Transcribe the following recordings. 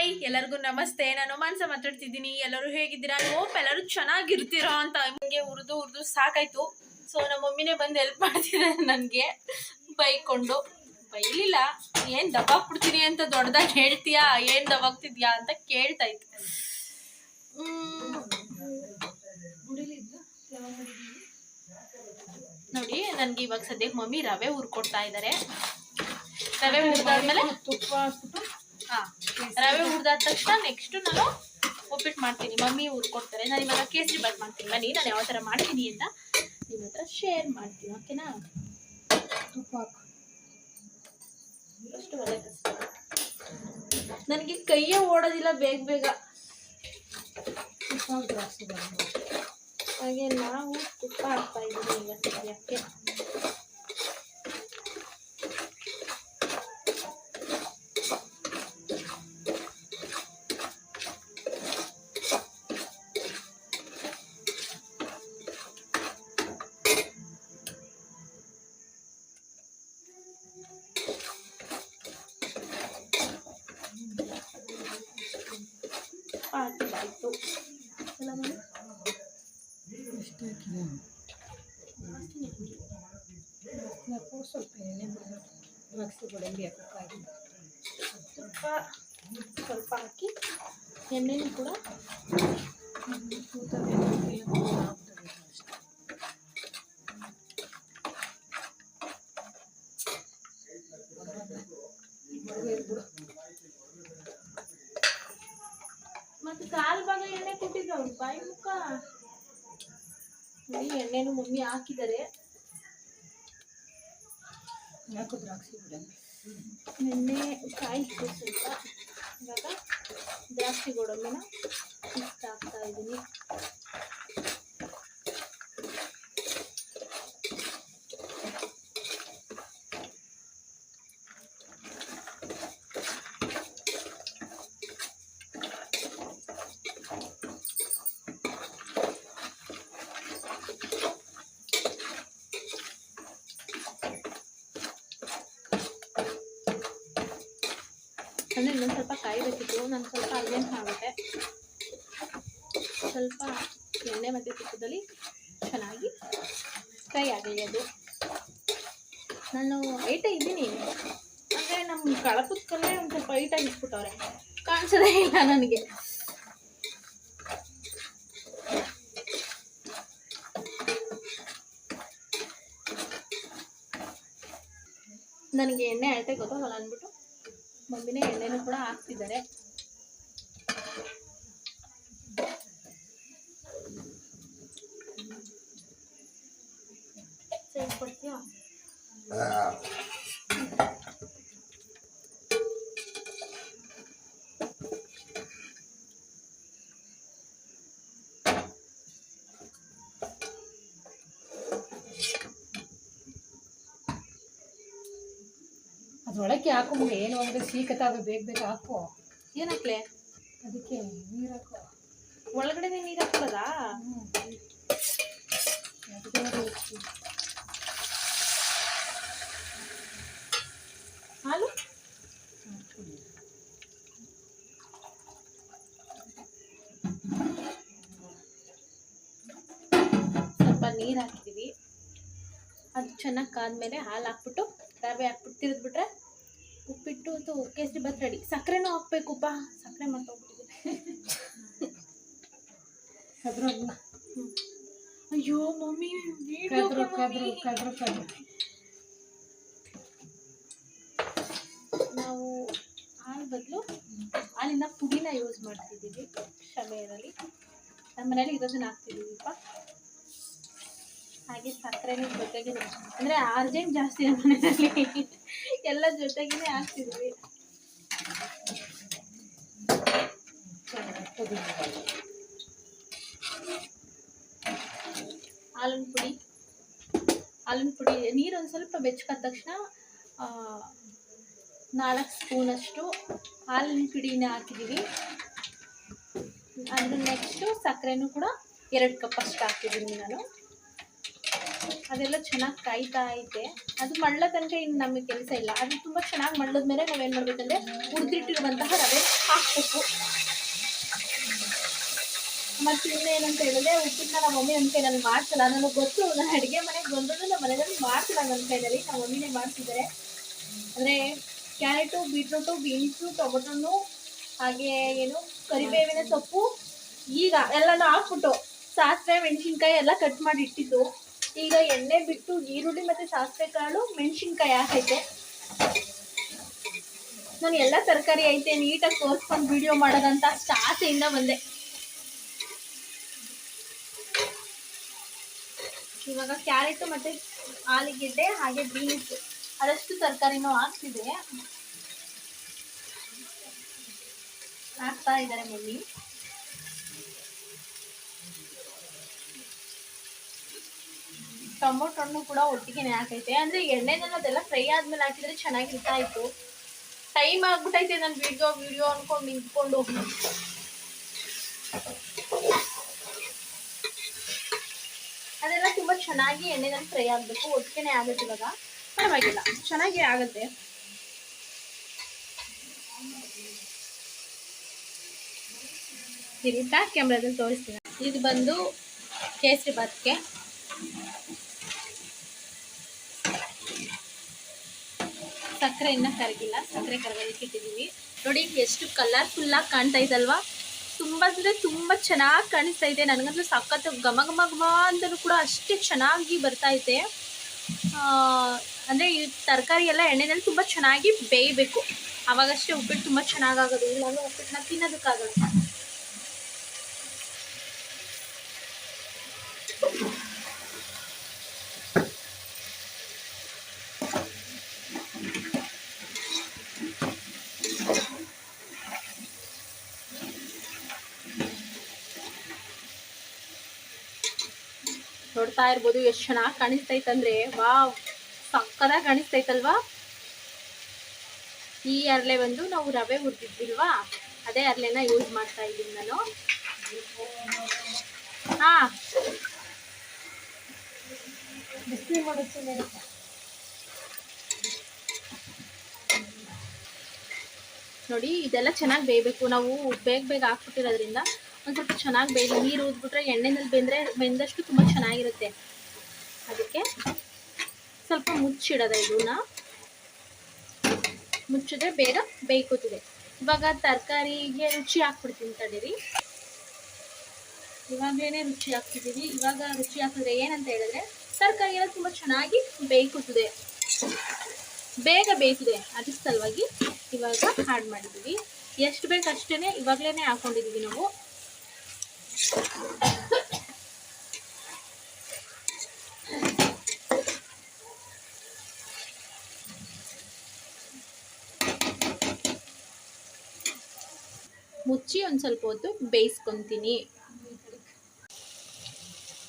Hi ಎಲ್ಲರಿಗೂ ನಮಸ್ತೆ. ನಾನು ಮಾನ್ಸ ಮಾತಾಡ್ತಿದ್ದೀನಿ. ಎಲ್ಲರೂ ಹೇಗಿದ್ದೀರಾ? ಹೋಪ್ ಎಲ್ಲರೂ ಚೆನ್ನಾಗಿರ್ತೀರಾ ಅಂತ ನಿಮಗೆ ಉರಿದು ಉರಿದು ಸಾಕಾಯ್ತು. ಸೊ ನಮ್ಮ ಮಮ್ಮಿನೇ ಬಂದು ಹೆಲ್ಪ್ ಮಾಡ್ತಿದ್ದಾರೆ ನನಗೆ. ಬೈಕೊಂಡು ಬೈಲಿಲ್ಲ. ಏನು ದಬ್ಬಾಕ್ಬಿಡ್ತೀನಿ ಅಂತ ದೊಡ್ಡದಾಗಿ ಹೇಳ್ತೀಯಾ? ಏನು ದಬ್ಬಾಕ್ತಿದ್ಯಾ ಅಂತ ಕೇಳ್ತಾ ಇತ್ತು. ನೋಡಿ, ನನಗೆ ಇವಾಗ ಸದ್ಯಕ್ಕೆ ಮಮ್ಮಿ ರವೆ ಹುರ್ಕೊಡ್ತಾ ಇದ್ದಾರೆ ರವೆ ಹುರಿದಾದ್ಮೇಲೆ ತುಪ್ಪ ಹಾಕ್ಬಿಟ್ಟು ಹಾ ರವೆ ಹುರಿದಾದ ತಕ್ಷಣ ನೆಕ್ಸ್ಟ್ ನಾನು ಉಪ್ಪಿಟ್ಟು ಮಾಡ್ತೀನಿ. ಮಮ್ಮಿ ಹುರ್ಕೊಡ್ತಾರೆ ನಾನು ಇವಾಗ ಕೇಸರಿ ಬಾತ್ ಮಾಡ್ತೀನಿ. ಬನ್ನಿ ನಾನು ಯಾವ ಥರ ಮಾಡ್ತೀನಿ ಅಂತ ನಿಮ್ಮ ಹತ್ರ ಶೇರ್ ಮಾಡ್ತೀನಿ ಓಕೆನಾ ತುಪ್ಪ ಹಾಕು. ಅಷ್ಟು ಒಳ್ಳೆ ನನಗೆ ಕೈಯೇ ಓಡೋದಿಲ್ಲ ಬೇಗ ಬೇಗ. ಹಾಗೆ ನಾವು ತುಪ್ಪ ಹಾಕ್ತಾ ಇದ್ದೀವಿ ಇವತ್ತು ಸದ್ಯಕ್ಕೆ. ಹಾಕಿದ್ದಾಯ್ತು ಎಲ್ಲ ಮಾಡಿ ಎಷ್ಟು ಹಾಕಿದೆ ಯಾಕೋ ಸ್ವಲ್ಪ ಎಣ್ಣೆ ಬಿಡೋದು ದ್ರಾಕ್ಷಿ ಗೋಡಂಬಿ ಹಾಕೋಕ್ಕಾಗಿಲ್ಲ ತುಪ್ಪ ಸ್ವಲ್ಪ ಹಾಕಿ ಎಣ್ಣೆನೂ ಕೂಡ ತೂತ ಬೇಕಾಗಿಲ್ಲ, ತೂತ ಹಾಕ್ಬಿಡೋದು ಅಷ್ಟೇ. ಮಡುವೆ ಬಿಡು. ಮತ್ತೆ ಕಾಲ್ ಭಾಗ ಎಣ್ಣೆ ಕೊಟ್ಟಿದ್ರು ಅವ್ರು ಬಾಯಿ ಮುಖ. ನೋಡಿ ಎಣ್ಣೆನು ಮಮ್ಮಿ ಹಾಕಿದ್ದಾರೆ. ಯಾಕೋ ದ್ರಾಕ್ಷಿ ಗೋಡಂಬಿ ಎಣ್ಣೆ ಕಾಯಿ ಸ್ವಲ್ಪ. ಇವಾಗ ದ್ರಾಕ್ಷಿ ಗೋಡಂಬಿನ ಇಷ್ಟ ಆಗ್ತಾ ಇದ್ದೀನಿ ಅಂದರೆ ಸ್ವಲ್ಪ ಕಾಯಬೇಕಿತ್ತು ನಾನು ಸ್ವಲ್ಪ ಅರ್ಜೆಂಟ್ ಆಗುತ್ತೆ ಸ್ವಲ್ಪ ಎಣ್ಣೆ ಮತ್ತು ತುಪ್ಪದಲ್ಲಿ ಚೆನ್ನಾಗಿ ಫ್ರೈ ಆಗಲಿ ಅದು. ನಾನು ಐಟ ಇದ್ದೀನಿ. ಅಂದರೆ ನಮ್ಮ ಕಳಪದ ಕಲ್ಲೇ ಒಂದು ಸ್ವಲ್ಪ ಐಟಾಗಿ ಇಟ್ಬಿಟ್ಟವ್ರೆ. ಕಾಣಿಸೋದೇ ಇಲ್ಲ ನನಗೆ. ನನಗೆ ಎಣ್ಣೆ ಅಳತೆ ಗೊತ್ತಾಗಲ್ಲ ಅಂದ್ಬಿಟ್ಟು ಮಮ್ಮಿನೇ ಎಣ್ಣೆನೂ ಕೂಡ ಹಾಕ್ತಿದ್ದಾರೆ ಸರಿ ಕೊಡ್ತೀಯಾ ಅದ್ರೊಳಕ್ಕೆ ಹಾಕೊಂಡ್ರೆ ಏನು ಅಂದರೆ ಸೀಕತ್ತಾಗ ಬೇಗ ಬೇಗ ಹಾಕು. ಏನಾಕ್ಲೆ? ಅದಕ್ಕೆ ನೀರು ಹಾಕು. ಒಳಗಡೆ ನೀರು ಹಾಕ್ಬೋದಾ ಹಾಲು? ಸ್ವಲ್ಪ ನೀರು ಹಾಕ್ತೀವಿ. ಅದು ಚೆನ್ನಾಗಿ ಕಾದ್ಮೇಲೆ ಹಾಲು ಹಾಕ್ಬಿಟ್ಟು ರವೆ ಹಾಕ್ಬಿಟ್ಟು ತಿರುದ್ಬಿಟ್ರೆ ಉಪ್ಪಿಟ್ಟು ಅಂತ ಕೇಸರಿ ಬಾತ್ ರೆಡಿ ಸಕ್ಕರೆನೂ ಹಾಕ್ಬೇಕುಪ್ಪ ಸಕ್ಕರೆ ಕದ್ರು ಅದನ್ನ. ಅಯ್ಯೋ ಮಮ್ಮಿ ಕದ್ರು ಕದ್ರು ಕದ್ರು ಕದ್ರು. ನಾವು ಹಾಲು ಬದಲು ಹಾಲಿನ ಪುಡಿನ ಯೂಸ್ ಮಾಡ್ತಿದ್ದೀವಿ ಶಮೆಯಲ್ಲಿ ನಮ್ಮ ಮನೇಲಿ ಇರೋದನ್ನ ಹಾಕ್ತಿದ್ದೀವಿಪ್ಪ ಹಾಗೆ ಸಕ್ಕರೆನೂ ಜೊತೆಗೆ ಅಂದರೆ ಅರ್ಜೆಂಟ್ ಜಾಸ್ತಿ ನಮ್ಮ ಮನೆಯಲ್ಲಿ ಎಲ್ಲ ಜೊತೆಗೇನೆ ಹಾಕ್ತಿದ್ದೀವಿ ಚೆನ್ನಾಗಿ ಹಾಲಿನ ಪುಡಿ. ಹಾಲಿನ ಪುಡಿ, ನೀರು ಒಂದು ಸ್ವಲ್ಪ ಬೆಚ್ಚಕಾದ ತಕ್ಷಣ ನಾಲ್ಕು ಸ್ಪೂನಷ್ಟು ಹಾಲಿನ ಪುಡಿನ ಹಾಕಿದ್ದೀವಿ ಅದ್ರ ನೆಕ್ಸ್ಟು ಸಕ್ಕರೆನೂ ಕೂಡ ಎರಡು ಕಪ್ ಅಷ್ಟು ಹಾಕಿದ್ದೀನಿ ನಾನು. ಅದೆಲ್ಲ ಚೆನ್ನಾಗಿ ಕಾಯ್ತಾ ಐತೆ ಅದು ಮಳ್ಳ ತನಕ ಇನ್ನು ನಮಗೆ ಕೆಲಸ ಇಲ್ಲ. ಅದು ತುಂಬ ಚೆನ್ನಾಗಿ ಮಳ್ಳದ ಮೇಲೆ ನಾವೇನು ಮಾಡಬೇಕಂದ್ರೆ ಹುರಿದಿಟ್ಟಿರುವಂತಹ ರವೆ ಹಾಕಬೇಕು. ಹಾಕ್ಬೇಕು ಮತ್ತು ಇನ್ನೇನಂತ ಹೇಳಿದ್ರೆ ಉಪ್ಪಿನ ನಮ್ಮ ಮಮ್ಮಿ ನನ್ನ ಕೈನಲ್ಲಿ ಮಾಡ್ಸಲ್ಲ. ನನಗೆ ಗೊತ್ತು, ನಾನು ಅಡುಗೆ ಮನೆಗೆ ಬಂದರೂ ನಮ್ಮ ಮನೆಯಲ್ಲಿ ಮಾಡ್ಸಲ್ಲ ನನ್ನ ಕೈನಲ್ಲಿ ನಮ್ಮ ಮಮ್ಮಿನೇ ಮಾಡ್ತಿದ್ದಾರೆ ಅಂದರೆ ಕ್ಯಾರೆಟು, ಬೀಟ್ರೂಟು, ಬೀನ್ಸು, ಟೊಮೊಟೊನು, ಹಾಗೆ ಏನು ಕರಿಬೇವಿನ ಸೊಪ್ಪು, ಈಗ ಎಲ್ಲನೂ ಹಾಕ್ಬಿಟ್ಟು ಸಾಸಿವೆ, ಮೆಣಸಿನ್ಕಾಯಿ ಎಲ್ಲ ಕಟ್ ಮಾಡಿ ಇಟ್ಟಿದ್ದು. ಈಗ ಎಣ್ಣೆ ಬಿಟ್ಟು ಈರುಳ್ಳಿ ಮತ್ತು ಸಾಸಿವೆ ಕಾಳು ಮೆಣಸಿನ್ಕಾಯಿ ಹಾಕೈತೆ. ನಾನು ಎಲ್ಲ ತರಕಾರಿ ಐತೆ, ನೀಟಾಗಿ ತೋರಿಸ್ಕೊಂಡು ವಿಡಿಯೋ ಮಾಡೋದಂತ ಅಷ್ಟು ಆಸೆಯಿಂದ ಬಂದೆ. ಇವಾಗ ಕ್ಯಾರೆಟ್ ಮತ್ತೆ ಆಲೂಗೆಡ್ಡೆ ಹಾಗೆ ಬೀನ್ಸ್ ಅದಷ್ಟು ತರಕಾರಿನೂ ಹಾಕ್ತಿದೆ ಹಾಕ್ತಾ ಇದ್ದಾರೆ ಮಮ್ಮಿ. ಟೊಮೊಟೊ ಹಣ್ಣು ಕೂಡ ಒಟ್ಟಿಗೆನೆ ಹಾಕೈತೆ. ಅಂದ್ರೆ ಎಣ್ಣೆನಲ್ಲಿ ಅದೆಲ್ಲ ಫ್ರೈ ಆದ್ಮೇಲೆ ಹಾಕಿದ್ರೆ ಚೆನ್ನಾಗಿರ್ತಾ ಇತ್ತು ಟೈಮ್ ಆಗ್ಬಿಟ್ಟೈತೆ ನಾನು ವಿಡಿಯೋ ವಿಡಿಯೋ ಅನ್ಕೊಂಡು ನಿಂತ್ಕೊಂಡು. ಅದೆಲ್ಲ ತುಂಬಾ ಚೆನ್ನಾಗಿ ಎಣ್ಣೆನಲ್ಲಿ ಫ್ರೈ ಆಗಬೇಕು. ಒಟ್ಟಿಗೆನೆ ಆಗುತ್ತೆ ಇವಾಗ. ಪರವಾಗಿಲ್ಲ ಚೆನ್ನಾಗಿ ಆಗುತ್ತೆ. ಕ್ಯಾಮ್ರಾದಲ್ಲಿ ತೋರಿಸ್ತೀನಿ. ಇದು ಬಂದು ಕೇಸರಿ ಬಾತ್ಗೆ. ಸಕ್ಕರೆ ಇನ್ನೂ ಕರಗಿಲ್ಲ, ಸಕ್ಕರೆ ಕರಗೋದಕ್ಕೆ ಇಟ್ಟಿದ್ದೀವಿ. ನೋಡಿ, ಎಷ್ಟು ಕಲರ್ಫುಲ್ಲಾಗಿ ಕಾಣ್ತಾ ಇದಲ್ವಾ ತುಂಬ ಅಂದರೆ ತುಂಬ ಚೆನ್ನಾಗಿ ಕಾಣಿಸ್ತಾ ಇದೆ. ನನಗಂತೂ ಸಖತ್ ಘಮ ಘಮ ಘಮ ಅಂತಲೂ ಕೂಡ ಅಷ್ಟೇ ಚೆನ್ನಾಗಿ ಬರ್ತಾ ಇದೆ. ಅಂದರೆ ಈ ತರಕಾರಿ ಎಲ್ಲ ಎಣ್ಣೆನಲ್ಲಿ ತುಂಬ ಚೆನ್ನಾಗಿ ಬೇಯಬೇಕು. ಅವಾಗಷ್ಟೇ ಉಪ್ಪಿಟ್ಟು ತುಂಬ ಚೆನ್ನಾಗಾಗೋದು ಇಲ್ಲಾಂದ್ರೆ ಉಪ್ಪಿಟ್ಟನ್ನ ತಿನ್ನೋದಕ್ಕಾಗಲ್ಲ. ನೋಡ್ತಾ ಇರ್ಬೋದು ಎಷ್ಟು ಚೆನ್ನಾಗಿ ಕಾಣಿಸ್ತೈತಂದ್ರೆ ವಾವ್ ಸಕ್ಕದಾಗಿ ಕಾಣಿಸ್ತೈತಲ್ವಾ? ಈ ಅರಳೆ ಬಂದು ನಾವು ರವೆ ಹುರಿದಿದ್ದಿಲ್ವಾ ಅದೇ ಅರಳೆನ ಯೂಸ್ ಮಾಡ್ತಾ ಇದ್ದೀನಿ ನಾನು. ಹಾ. ನೋಡಿ ಇದೆಲ್ಲ ಚೆನ್ನಾಗಿ ಬೇಯಬೇಕು. ನಾವು ಬೇಗ ಬೇಗ ಹಾಕ್ಬಿಟ್ಟಿರೋದ್ರಿಂದ ಒಂದು ಸ್ವಲ್ಪ ಚೆನ್ನಾಗಿ ಬೇಯಲಿ ನೀರು ಊದ್ಬಿಟ್ರೆ ಎಣ್ಣೆನಲ್ಲಿ ಬೆಂದರೆ, ಬೆಂದಷ್ಟು ತುಂಬ ಚೆನ್ನಾಗಿರುತ್ತೆ. ಅದಕ್ಕೆ ಸ್ವಲ್ಪ ಮುಚ್ಚಿಡೋದ ಇದನ್ನ. ಮುಚ್ಚಿದ್ರೆ ಬೇಗ ಬೇಯ್ಕೋತಿದೆ. ಇವಾಗ ತರಕಾರಿಗೆ ರುಚಿ ಹಾಕ್ಬಿಡ್ತೀನಿ ತಡೀರಿ. ಇವಾಗಲೇ ರುಚಿ ಹಾಕ್ತಿದ್ದೀವಿ ಇವಾಗ ರುಚಿ ಹಾಕಿದ್ರೆ ಏನಂತ ಹೇಳಿದ್ರೆ, ತರಕಾರಿ ಎಲ್ಲ ತುಂಬ ಚೆನ್ನಾಗಿ ಬೇಯ್ಕೋತಿದೆ. ಬೇಗ ಬೇಯ್ತಿದೆ. ಅದ್ರ ಸಲುವಾಗಿ ಇವಾಗ ಆ್ಯಡ್ ಮಾಡಿದ್ದೀವಿ. ಎಷ್ಟು ಬೇಕು ಅಷ್ಟೇ ಇವಾಗಲೇ ಹಾಕ್ಕೊಂಡಿದ್ದೀವಿ ನಾವು. ಮುಚ್ಚಿ ಒಂದು ಸ್ವಲ್ಪ ಹೊತ್ತು ಬೇಯಿಸ್ಕೊತೀನಿ.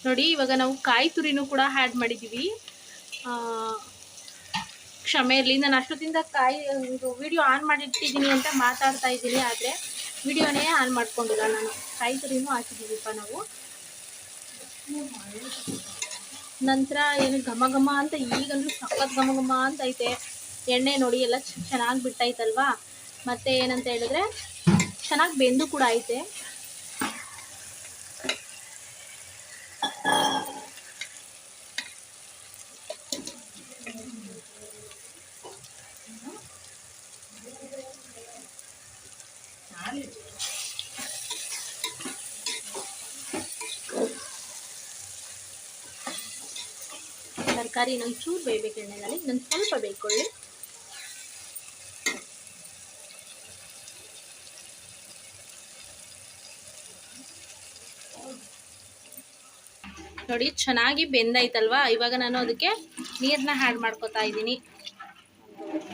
ನೋಡಿ, ಇವಾಗ ನಾವು ಕಾಯಿ ತುರಿನೂ ಕೂಡ ಆ್ಯಡ್ ಮಾಡಿದ್ದೀವಿ ಕ್ಷಮೆಯಲ್ಲಿ ನಾನು ಅಷ್ಟೊತ್ತಿಂದ ಕಾಯಿ ವಿಡಿಯೋ ಆನ್ ಮಾಡಿಟ್ಟಿದ್ದೀನಿ ಅಂತ ಮಾತಾಡ್ತಾ ಇದ್ದೀನಿ, ಆದರೆ ವಿಡಿಯೋನೇ ಆನ್ ಮಾಡ್ಕೊಂಡಿಲ್ಲ ನಾನು. ಕಾಯಿ ತುರಿನೂ ಹಾಕಿದ್ದೀವಿಪ್ಪ ನಾವು. ನಂತರ ಏನು ಘಮ ಘಮ ಅಂತ ಈಗಂದ್ರೂ ಸಖತ್ ಘಮ ಘಮ ಅಂತ ಐತೆ. ಎಣ್ಣೆ ನೋಡಿ ಎಲ್ಲ ಚೆನ್ನಾಗಿ ಬಿಟ್ಟೈತಲ್ವಾ ಮತ್ತು ಏನಂತ ಹೇಳಿದ್ರೆ, ಚೆನ್ನಾಗಿ ಬೆಂದು ಕೂಡ ಐತೆ. ತರಕಾರಿ ಇನ್ನೊಂದು ಚೂರು ಬೇಯಬೇಕು ಎಣ್ಣೆನಲ್ಲಿ ಇನ್ನೊಂದು ಸ್ವಲ್ಪ ಬೇಯ್ಕೊಳ್ಳಿ. ನೋಡಿ, ಚೆನ್ನಾಗಿ ಬೆಂದಾಯ್ತಲ್ವಾ? ಇವಾಗ ನಾನು ಅದಕ್ಕೆ ನೀರನ್ನ ಹ್ಯಾಡ್ ಮಾಡ್ಕೋತಾ ಇದ್ದೀನಿ.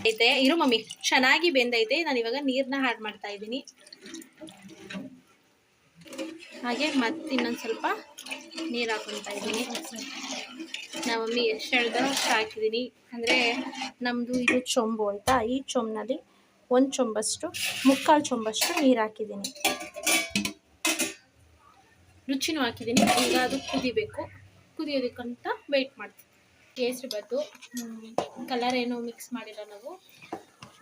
ಐತೆ, ಇರು ಮಮ್ಮಿ, ಚೆನ್ನಾಗಿ ಬೆಂದೈತೆ ನಾನು ಇವಾಗ ನೀರನ್ನ ಹ್ಯಾಡ್ ಮಾಡ್ತಾ ಇದ್ದೀನಿ. ಹಾಗೆ ಮತ್ತೆ ಇನ್ನೊಂದು ಸ್ವಲ್ಪ ನೀರು ಹಾಕೊತಾ ಇದ್ದೀನಿ. ನಮ್ಮ ಮಮ್ಮಿ ಎಷ್ಟು ಹೇಳಿದ್ರು ಅಷ್ಟು ಹಾಕಿದ್ದೀನಿ ಅಂದರೆ ನಮ್ಮದು ಇದು ಚೊಂಬು ಆಯಿತಾ ಈ ಚೊಂಬಿನಲ್ಲಿ ಒಂದು ಚೊಂಬಷ್ಟು, ಮುಕ್ಕಾಲು ಚೊಂಬಷ್ಟು ನೀರು ಹಾಕಿದ್ದೀನಿ ರುಚಿನೂ ಹಾಕಿದ್ದೀನಿ ಈಗ ಅದು ಕುದಿಬೇಕು. ಕುದಿಯೋದಕ್ಕಂತ ವೆಯ್ಟ್ ಮಾಡ್ತೀನಿ. ಕೇಸರಿ ಬದ್ದು ಕಲರ್ ಏನು ಮಿಕ್ಸ್ ಮಾಡಿಲ್ಲ ನಾವು.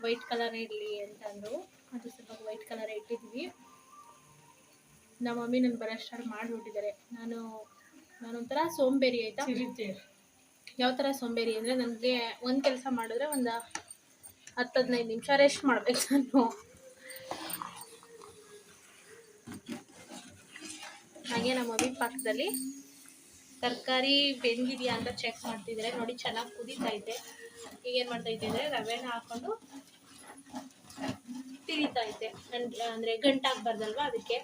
ವೈಟ್ ಕಲರ್ ಇರಲಿ ಅಂತ ಅಂದರು. ಅದು ಸ್ವಲ್ಪ ವೈಟ್ ಕಲರ್ ಇಟ್ಟಿದ್ವಿ. ನಮ್ಮ ಮಮ್ಮಿ ನನ್ನ ಬರೋಷ್ಟು ಮಾಡಿಬಿಟ್ಟಿದ್ದಾರೆ. ನಾನು, ನಾನೊಂಥರ ಸೋಂಬೇರಿ ಆಯಿತಾ? ಯಾವ ಥರ ಸೋಂಬೇರಿ ಅಂದರೆ ನನಗೆ ಒಂದು ಕೆಲಸ ಮಾಡಿದ್ರೆ ಒಂದು ಹತ್ತು ಹದಿನೈದು ನಿಮಿಷ ರೆಸ್ಟ್ ಮಾಡ್ಬೇಕು ನಾನು. ಹಾಗೆ ನಮ್ಮ ಮಮ್ಮಿ ಪಕ್ಕದಲ್ಲಿ ತರಕಾರಿ ಬೆಂದಿದೆಯಾ ಅಂತ ಚೆಕ್ ಮಾಡ್ತಿದ್ದಾರೆ ನೋಡಿ ಚೆನ್ನಾಗಿ ಕುದೀತಾ ಇದೆ ಈಗ ಏನು ಮಾಡ್ತಾ ಇದ್ದೆ ಅಂದರೆ ರವೆನ ಹಾಕ್ಕೊಂಡು ತಿರಿತಾ ಇದ್ದೆ ಅಂದರೆ ಗಂಟಾಗಬಾರ್ದಲ್ವ ಅದಕ್ಕೆ.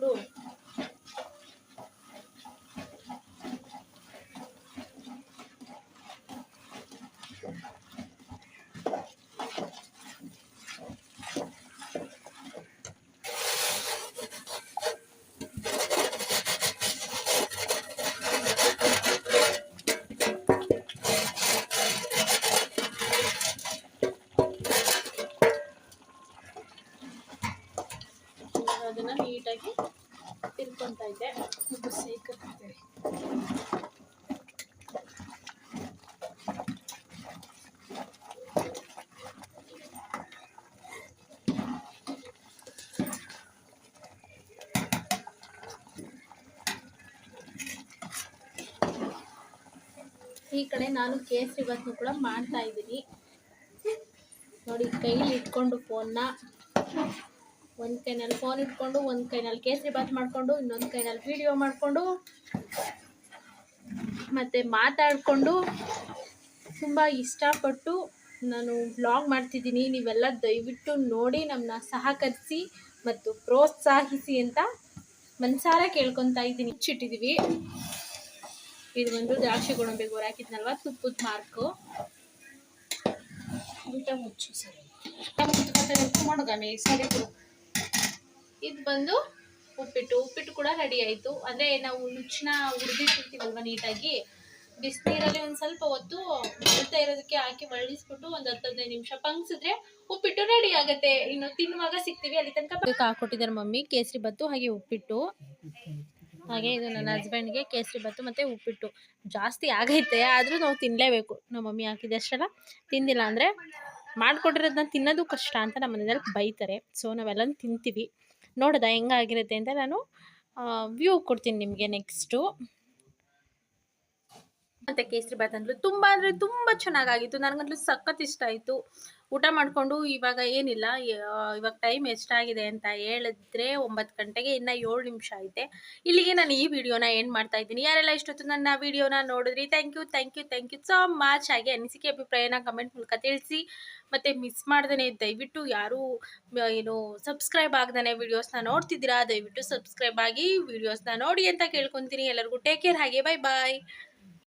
শুরু ತಿರ್ಕೊತಾ ಇದ್ದೆ ಇದು ಈ ಕಡೆ ನಾನು ಕೇಸರಿ ಭಾತ್ನು ಕೂಡ ಮಾಡ್ತಾ ಇದ್ದೀನಿ. ನೋಡಿ, ಕೈಲಿ ಇಟ್ಕೊಂಡು ಫೋನ್ನ ಒಂದು ಕೈನಲ್ಲಿ ಫೋನ್ ಇಟ್ಕೊಂಡು, ಒಂದು ಕೈನಲ್ಲಿ ಕೇಸರಿ ಬಾತ್ ಮಾಡಿಕೊಂಡು, ಇನ್ನೊಂದು ಕೈನಲ್ಲಿ ವಿಡಿಯೋ ಮಾಡಿಕೊಂಡು, ಮತ್ತು ಮಾತಾಡಿಕೊಂಡು ತುಂಬ ಇಷ್ಟಪಟ್ಟು ನಾನು ಬ್ಲಾಗ್ ಮಾಡ್ತಿದ್ದೀನಿ. ನೀವೆಲ್ಲ ದಯವಿಟ್ಟು ನೋಡಿ ನಮ್ಮನ್ನ ಸಹಕರಿಸಿ ಮತ್ತು ಪ್ರೋತ್ಸಾಹಿಸಿ ಅಂತ ಮನಸಾರ ಕೇಳ್ಕೊತಾ ಇದ್ದೀನಿ. ಇಚ್ಚಿಟ್ಟಿದ್ದೀವಿ ಇದು ಬಂದು ದ್ರಾಕ್ಷಿ ಗೋಡಂಬಿ ಗೋರ್ ಹಾಕಿದ್ನಲ್ವ ತುಪ್ಪದ ಮಾರ್ಕು ಮುಚ್ಚು ಸರಿ. ಬಿಡು. ಇದು ಬಂದು ಉಪ್ಪಿಟ್ಟು. ಉಪ್ಪಿಟ್ಟು ಕೂಡ ರೆಡಿ ಆಯಿತು. ಅಂದರೆ ನಾವು ನುಚ್ಚಿನ ಹುರಿದಿಟ್ಟಿರ್ತೀವಲ್ವ ನೀಟಾಗಿ? ಬಿಸಿನೀರಲ್ಲಿ ಒಂದು ಸ್ವಲ್ಪ ಹೊತ್ತು ಬಳ್ತಾ ಇರೋದಕ್ಕೆ ಹಾಕಿ ಮರಳಿಸ್ಬಿಟ್ಟು ಒಂದು ಹತ್ತು ಹದಿನೈದು ನಿಮಿಷ ಪಂಕ್ಸಿದ್ರೆ ಉಪ್ಪಿಟ್ಟು ರೆಡಿ ಆಗುತ್ತೆ. ಇನ್ನು ತಿನ್ನುವಾಗ ಸಿಗ್ತೀವಿ ಅಲ್ಲಿ ತನಕ. ಹಾಕೊಟ್ಟಿದ್ದಾರೆ ಮಮ್ಮಿ, ಕೇಸರಿ ಬತ್ತು ಹಾಗೆ ಉಪ್ಪಿಟ್ಟು. ಹಾಗೆ ಇದು ನನ್ನ ಹಸ್ಬೆಂಡ್ಗೆ ಕೇಸರಿ ಬತ್ತು ಮತ್ತು ಉಪ್ಪಿಟ್ಟು. ಜಾಸ್ತಿ ಆಗೈತೆ, ಆದರೂ ನಾವು ತಿನ್ನಲೇಬೇಕು ನಮ್ಮ ಮಮ್ಮಿ ಹಾಕಿದಷ್ಟೆಲ್ಲ ತಿಂದಿಲ್ಲ ಅಂದರೆ ಮಾಡಿಕೊಟ್ಟಿರೋದನ್ನ ತಿನ್ನೋದು ಕಷ್ಟ ಅಂತ ನಮ್ಮ ಮನೆಯಲ್ಲಿ ಬೈತಾರೆ. ಸೊ ನಾವೆಲ್ಲ ತಿಂತೀವಿ. ನೋಡೋದ? ಹೆಂಗಾಗಿರುತ್ತೆ ಅಂತ ನಾನು ವ್ಯೂ ಕೊಡ್ತೀನಿ ನಿಮಗೆ ನೆಕ್ಸ್ಟು ಮತ್ತು ಕೇಸರಿ ಬಾತ್ ಅಂದ್ರೆ ತುಂಬ ಅಂದರೆ ತುಂಬ ಚೆನ್ನಾಗಾಗಿತ್ತು. ನನಗಂತೂ ಸಖತ್ ಇಷ್ಟ ಆಯಿತು. ಊಟ ಮಾಡಿಕೊಂಡು ಇವಾಗ ಏನಿಲ್ಲ ಇವಾಗ ಟೈಮ್ ಎಷ್ಟಾಗಿದೆ ಅಂತ ಹೇಳಿದ್ರೆ ಒಂಬತ್ತು ಗಂಟೆಗೆ ಇನ್ನು ಏಳು ನಿಮಿಷ ಐತೆ. ಇಲ್ಲಿಗೆ ನಾನು ಈ ವಿಡಿಯೋನ ಎಂಡ್ ಮಾಡ್ತಾ ಇದ್ದೀನಿ. ಯಾರೆಲ್ಲ ಇಷ್ಟೊತ್ತು ನನ್ನ ವಿಡಿಯೋನ ನೋಡಿದ್ರಿ thank you thank you thank you so much ಹಾಗೆ ಅನಿಸಿಕೆ ಅಭಿಪ್ರಾಯನ ಕಮೆಂಟ್ ಮೂಲಕ ತಿಳಿಸಿ. ಮತ್ತು ಮಿಸ್ ಮಾಡ್ದೇ ದಯವಿಟ್ಟು ಯಾರೂ ಏನು ಸಬ್ಸ್ಕ್ರೈಬ್ ಆಗ್ದೇ ವಿಡಿಯೋಸ್ನ ನೋಡ್ತಿದ್ದೀರಾ, ದಯವಿಟ್ಟು ಸಬ್ಸ್ಕ್ರೈಬ್ ಆಗಿ ವಿಡಿಯೋಸ್ನ ನೋಡಿ ಅಂತ ಕೇಳ್ಕೊತೀನಿ. ಎಲ್ಲರಿಗೂ ಟೇಕ್ ಕೇರ್ ಹಾಗೆ ಬೈ ಬಾಯ್